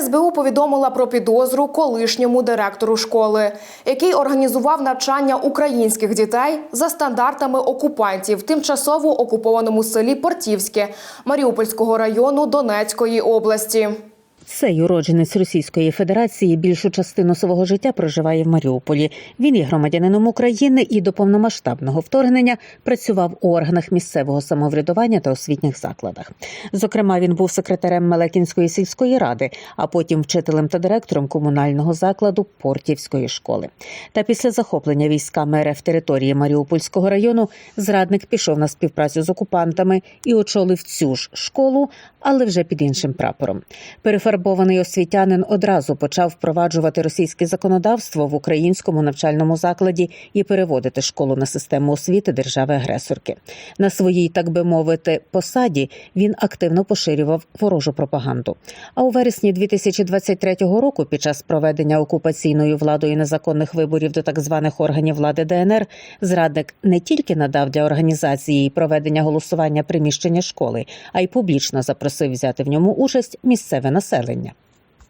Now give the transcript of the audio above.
СБУ повідомила про підозру колишньому директору школи, який організував навчання українських дітей за стандартами окупантів в тимчасово окупованому селі Портівське Маріупольського району Донецької області. Цей уродженець Російської Федерації більшу частину свого життя проживає в Маріуполі. Він є громадянином України і до повномасштабного вторгнення працював у органах місцевого самоврядування та освітніх закладах. Зокрема, він був секретарем Мелекінської сільської ради, а потім вчителем та директором комунального закладу Портівської школи. Та після захоплення військами РФ території Маріупольського району зрадник пішов на співпрацю з окупантами і очолив цю ж школу, але вже під іншим прапором. Перефарбований освітянин одразу почав впроваджувати російське законодавство в українському навчальному закладі і переводити школу на систему освіти держави-агресорки. На своїй, так би мовити, посаді він активно поширював ворожу пропаганду. А у вересні 2023 року, під час проведення окупаційною владою незаконних виборів до так званих органів влади ДНР, зрадник не тільки надав для організації проведення голосування приміщення школи, а й публічно запросив взяти в ньому участь місцеве населення. leña.